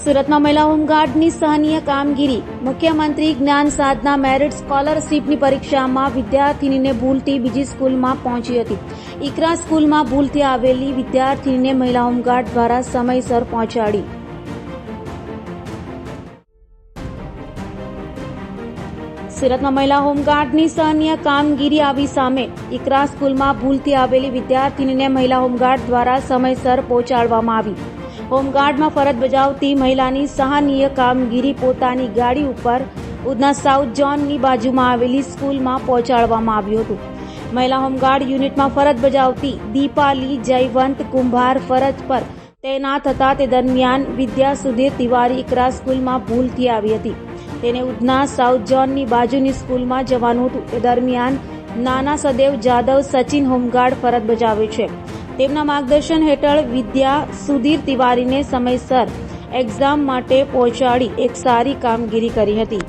સુરતમાં મહિલા હોમગાર્ડની સહનીય કામગીરી. મુખ્યમંત્રી જ્ઞાન સાધના મેરિટ સ્કોલરશીપની પરીક્ષામાં વિદ્યાર્થીનીને ભૂલથી બીજી સ્કૂલમાં પહોંચી હતી. ઇકરા સ્કૂલમાં ભૂલથી આવેલી વિદ્યાર્થીનીને મહિલા હોમગાર્ડ દ્વારા સમયસર પહોંચાડી. સુરતમાં મહિલા હોમગાર્ડની સહનીય કામગીરી આવી સામે ઇકરા સ્કૂલમાં ભૂલથી આવેલી વિદ્યાર્થીનીને મહિલા હોમગાર્ડ દ્વારા સમયસર પહોંચાડવામાં આવી. હોમગાર્ડમાં ફરજ બજાવતી મહિલાની સહનીય કામગીરી પોતાની ગાડી ઉપર ઉધના સાઉથ ઝોનની બાજુમાં આવેલી સ્કૂલમાં પહોંચાડવામાં આવ્યું હતું. મહિલા હોમગાર્ડ યુનિટમાં ફરજ બજાવતી દીપાલી, જયવંત, કુંભાર ફરજ પર તૈનાત હતા. તે દરમિયાન વિદ્યા સુધીર તિવારી ઇકરા સ્કૂલમાં ભૂલથી આવી હતી. તેને ઉધના સાઉથ ઝોનની બાજુની સ્કૂલમાં જવાનું હતું. તે દરમિયાન નાના સદેવ જાદવ સચિન હોમગાર્ડ ફરજ બજાવે છે. તેમના માર્ગદર્શન હેઠળ વિદ્યા સુધીર તિવારીને સમયસર એક્ઝામ માટે પહોંચાડી એક સારી કામગીરી કરી હતી.